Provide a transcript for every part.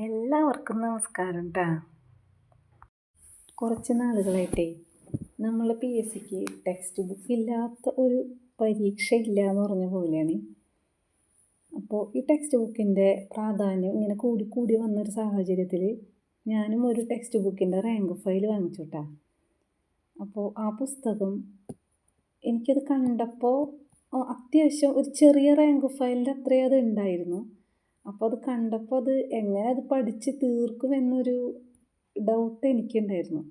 എല്ലാവർക്കും നമസ്കാരം കേട്ടോ കുറച്ച് നാളുകളായിട്ടേ നമ്മൾ പി എസ് സിക്ക് ടെക്സ്റ്റ് ബുക്ക് ഇല്ലാത്ത ഒരു പരീക്ഷ ഇല്ല എന്ന് പറഞ്ഞ പോലെയാണ്. അപ്പോൾ ഈ ടെക്സ്റ്റ് ബുക്കിന്റെ പ്രാധാന്യം ഇങ്ങനെ കൂടി കൂടി വന്നൊരു സാഹചര്യത്തിൽ ഞാനും ഒരു ടെക്സ്റ്റ് ബുക്കിന്റെ റാങ്ക് ഫയൽ വാങ്ങിച്ചു അപ്പോൾ ആ പുസ്തകം എനിക്കത് കണ്ടപ്പോൾ അത്യാവശ്യം ഒരു ചെറിയ റാങ്ക് ഫയലിന്റെ അത്രയും അത് ഉണ്ടായിരുന്നു. അപ്പോൾ അത് കണ്ടപ്പോൾ അത് എങ്ങനെ അത് പഠിച്ച് തീർക്കുമെന്നൊരു ഡൗട്ട് എനിക്കുണ്ടായിരുന്നു.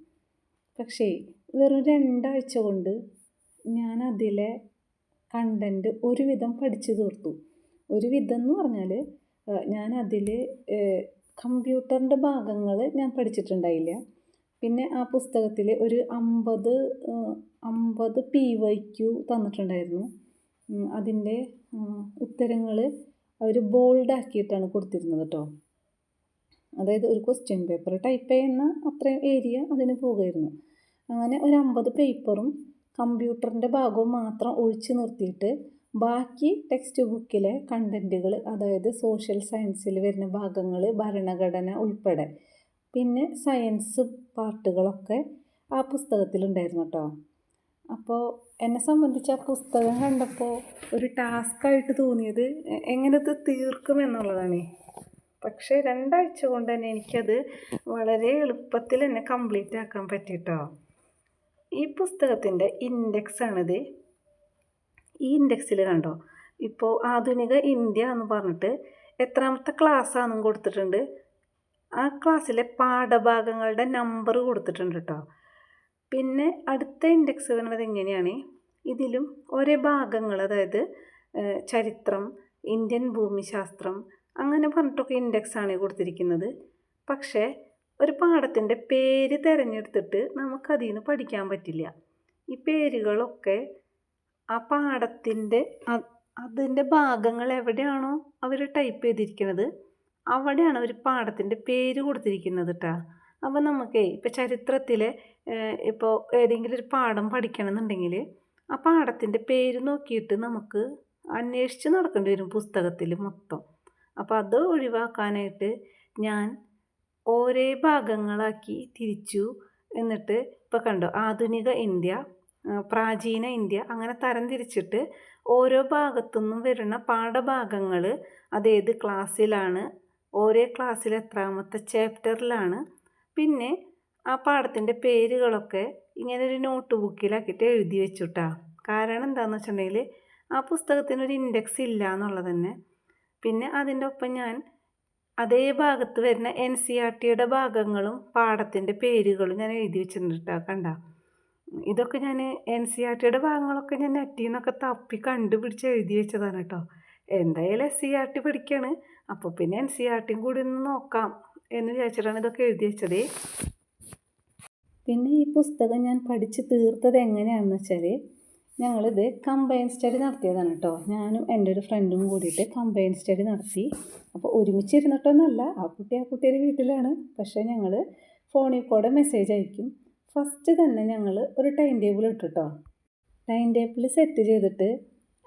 പക്ഷേ വെറും രണ്ടാഴ്ച കൊണ്ട് ഞാൻ അതിലെ കണ്ടന്റ് ഒരുവിധം പഠിച്ചു തീർത്തു. ഒരുവിധം എന്ന് പറഞ്ഞാൽ ഞാൻ അതിൽ കമ്പ്യൂട്ടറിന്റെ ഭാഗങ്ങൾ ഞാൻ പഠിച്ചിട്ടുണ്ടായില്ല. പിന്നെ ആ പുസ്തകത്തിൽ ഒരു അമ്പത് അമ്പത് പി വൈ ക്യു തന്നിട്ടുണ്ടായിരുന്നു. അതിന്റെ ഉത്തരങ്ങൾ അവർ ബോൾഡ് ആക്കിയിട്ടാണ് കൊടുത്തിരുന്നത് കേട്ടോ അതായത് ഒരു ക്വസ്റ്റ്യൻ പേപ്പർ ടൈപ്പ് ചെയ്യുന്ന അത്രയും ഏരിയ അതിന് പോകുമായിരുന്നു. അങ്ങനെ ഒരു അമ്പത് പേപ്പറും കമ്പ്യൂട്ടറിന്റെ ഭാഗവും മാത്രം ഒഴിച്ചു നിർത്തിയിട്ട് ബാക്കി ടെക്സ്റ്റ് ബുക്കിലെ കണ്ടന്റുകൾ അതായത് സോഷ്യൽ സയൻസിൽ വരുന്ന ഭാഗങ്ങൾ ഭരണഘടന ഉൾപ്പെടെ. പിന്നെ സയൻസ് പാർട്ടുകളൊക്കെ ആ പുസ്തകത്തിലുണ്ടായിരുന്നു കേട്ടോ അപ്പോൾ എന്നെ സംബന്ധിച്ച് ആ പുസ്തകം കണ്ടപ്പോൾ ഒരു ടാസ്ക്കായിട്ട് തോന്നിയത് എങ്ങനെ ഇത് തീർക്കുമെന്നുള്ളതാണ് പക്ഷേ രണ്ടാഴ്ച കൊണ്ട് തന്നെ എനിക്കത് വളരെ എളുപ്പത്തിൽ തന്നെ കംപ്ലീറ്റ് ആക്കാൻ പറ്റിയിട്ടോ ഈ പുസ്തകത്തിന്റെ ഇൻഡെക്സ് ആണിത്. ഈ ഇൻഡെക്സിൽ കണ്ടോ? ഇപ്പോൾ ആധുനിക ഇന്ത്യ എന്ന് പറഞ്ഞിട്ട് എത്രാമത്തെ ക്ലാസ്സാണെന്നും കൊടുത്തിട്ടുണ്ട്. ആ ക്ലാസ്സിലെ പാഠഭാഗങ്ങളുടെ നമ്പർ കൊടുത്തിട്ടുണ്ട് കേട്ടോ പിന്നെ അടുത്ത ഇൻഡെക്സ് വരുന്നത് എങ്ങനെയാണ്? ഇതിലും ഒരേ ഭാഗങ്ങൾ അതായത് ചരിത്രം ഇന്ത്യൻ ഭൂമിശാസ്ത്രം അങ്ങനെ പറഞ്ഞിട്ടൊക്കെ ആണ് കൊടുത്തിരിക്കുന്നത്. പക്ഷേ ഒരു പാഠത്തിന്റെ പേര് തിരഞ്ഞെടുത്തിട്ട് നമുക്കതിൽ നിന്ന് പഠിക്കാൻ പറ്റില്ല. ഈ പേരുകളൊക്കെ ആ പാഠത്തിന്റെ അതിന്റെ ഭാഗങ്ങൾ എവിടെയാണോ അവർ ടൈപ്പ് ചെയ്തിരിക്കുന്നത് അവിടെയാണ് ഒരു പാഠത്തിന്റെ പേര് കൊടുത്തിരിക്കുന്നത് കേട്ടോ അപ്പോൾ നമുക്കേ ഇപ്പോൾ ചരിത്രത്തിൽ ഇപ്പോൾ ഏതെങ്കിലും ഒരു പാഠം പഠിക്കണമെന്നുണ്ടെങ്കിൽ ആ പാഠത്തിന്റെ പേര് നോക്കിയിട്ട് നമുക്ക് അന്വേഷിച്ച് നടക്കേണ്ടി വരും പുസ്തകത്തിൽ മൊത്തം. അപ്പോൾ അത് ഒഴിവാക്കാനായിട്ട് ഞാൻ ഓരേ ഭാഗങ്ങളാക്കി തിരിച്ചു. എന്നിട്ട് ഇപ്പോൾ കണ്ടോ ആധുനിക ഇന്ത്യ പ്രാചീന ഇന്ത്യ അങ്ങനെ തരം തിരിച്ചിട്ട് ഓരോ ഭാഗത്തുനിന്നും വരുന്ന പാഠഭാഗങ്ങൾ അതേത് ക്ലാസ്സിലാണ് ഓരോ ക്ലാസ്സിൽ എത്രാമത്തെ ചാപ്റ്ററിലാണ് പിന്നെ ആ പാടത്തിന്റെ പേരുകളൊക്കെ ഇങ്ങനെ ഒരു നോട്ട് ബുക്കിലാക്കിയിട്ട് എഴുതി വെച്ചുട്ടാ. കാരണം എന്താണെന്ന് വെച്ചിട്ടുണ്ടെങ്കിൽ ആ പുസ്തകത്തിനൊരു ഇൻഡെക്സ് ഇല്ല എന്നുള്ളത് തന്നെ. പിന്നെ അതിന്റെ ഒപ്പം ഞാൻ അതേ ഭാഗത്ത് വരുന്ന എൻ സി ആർ ടിയുടെ ഭാഗങ്ങളും പാടത്തിന്റെ പേരുകളും ഞാൻ എഴുതി വെച്ചിട്ടുണ്ട് കണ്ട. ഇതൊക്കെ ഞാൻ എൻ സി ആർ ടിയുടെ ഭാഗങ്ങളൊക്കെ ഞാൻ നെറ്റിൽ നിന്നൊക്കെ തപ്പി കണ്ടുപിടിച്ച് എഴുതി വെച്ചതാണ് കേട്ടോ. എന്തായാലും എസ് സി ആർ ടി പഠിക്കുകയാണ് അപ്പോൾ പിന്നെ എൻ സി ആർ ടിയും കൂടി ഒന്ന് നോക്കാം. എന്ന് വിചാരിച്ചിട്ടാണ് ഇതൊക്കെ എഴുതി വെച്ചത്. പിന്നെ ഈ പുസ്തകം ഞാൻ പഠിച്ച് തീർത്തത് എങ്ങനെയാണെന്ന് വെച്ചാൽ ഞങ്ങളിത് കമ്പൈൻ സ്റ്റഡി നടത്തിയതാണ് കേട്ടോ ഞാനും എന്റെ ഒരു ഫ്രണ്ടും കൂടിയിട്ട് കമ്പൈൻ സ്റ്റഡി നടത്തി. അപ്പോൾ ഒരുമിച്ച് ഇരുന്നിട്ടൊന്നുമല്ല ആ കുട്ടി ആ കുട്ടിയുടെ വീട്ടിലാണ്. പക്ഷേ ഞങ്ങൾ ഫോണിൽ കൂടെ മെസ്സേജ് അയക്കും. ഫസ്റ്റ് തന്നെ ഞങ്ങൾ ഒരു ടൈം ടേബിൾ ഇട്ടു കേട്ടോ ടൈം ടേബിൾ സെറ്റ് ചെയ്തിട്ട്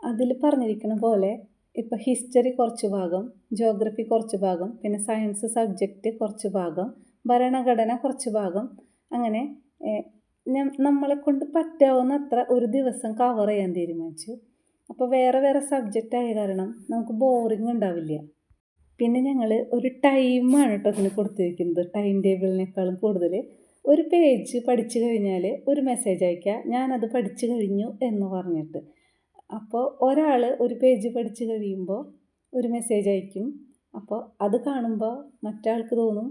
അതിൽ പറഞ്ഞിരിക്കുന്ന പോലെ ഇപ്പോൾ ഹിസ്റ്ററി കുറച്ച് ഭാഗം ജോഗ്രഫി കുറച്ച് ഭാഗം പിന്നെ സയൻസ് സബ്ജക്റ്റ് കുറച്ച് ഭാഗം ഭരണഘടന കുറച്ച് ഭാഗം അങ്ങനെ നമ്മളെ കൊണ്ട് പറ്റാവുന്ന അത്ര ഒരു ദിവസം കവർ ചെയ്യാൻ തീരുമാനിച്ചു. അപ്പോൾ വേറെ വേറെ സബ്ജക്റ്റ് ആയ കാരണം നമുക്ക് ബോറിങ് ഉണ്ടാവില്ല. പിന്നെ ഞങ്ങൾ ഒരു ടൈമാണ് കേട്ടോ അതിന് കൊടുത്തിരിക്കുന്നത് ടൈം ടേബിളിനേക്കാളും കൂടുതൽ ഒരു പേജ് പഠിച്ചു കഴിഞ്ഞാൽ ഒരു മെസ്സേജ് അയക്കുക ഞാനത് പഠിച്ചു കഴിഞ്ഞു എന്ന് പറഞ്ഞിട്ട്. അപ്പോൾ ഒരാൾ ഒരു പേജ് പഠിച്ച് കഴിയുമ്പോൾ ഒരു മെസ്സേജ് അയക്കും. അപ്പോൾ അത് കാണുമ്പോൾ മറ്റാൾക്ക് തോന്നും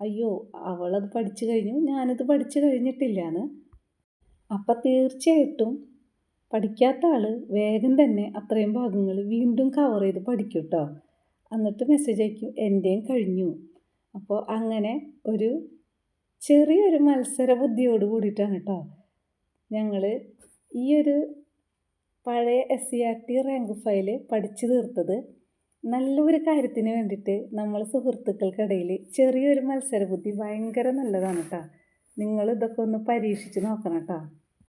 അയ്യോ അവളത് പഠിച്ചു കഴിഞ്ഞു ഞാനത് പഠിച്ചു കഴിഞ്ഞിട്ടില്ല എന്ന് തീർച്ചയായിട്ടും പഠിക്കാത്ത ആൾ വേഗം തന്നെ അത്രയും ഭാഗങ്ങൾ വീണ്ടും കവർ ചെയ്ത് പഠിക്കും കേട്ടോ എന്നിട്ട് മെസ്സേജ് അയക്കും എന്റെയും കഴിഞ്ഞു. അപ്പോൾ അങ്ങനെ ഒരു ചെറിയൊരു മത്സര ബുദ്ധിയോട് കൂടിയിട്ടാണ് കേട്ടോ ഞങ്ങൾ ഈ ഒരു പഴയ S C R T rank file പഠിച്ചു തീർത്തത്. നല്ലൊരു കാര്യത്തിന് വേണ്ടിയിട്ട് നമ്മൾ സുഹൃത്തുക്കൾക്കിടയിൽ ചെറിയൊരു മത്സരബുദ്ധി ഭയങ്കര നല്ലതാണ് കേട്ടോ നിങ്ങൾ ഇതൊക്കെ ഒന്ന് പരീക്ഷിച്ച് നോക്കണം കേട്ടോ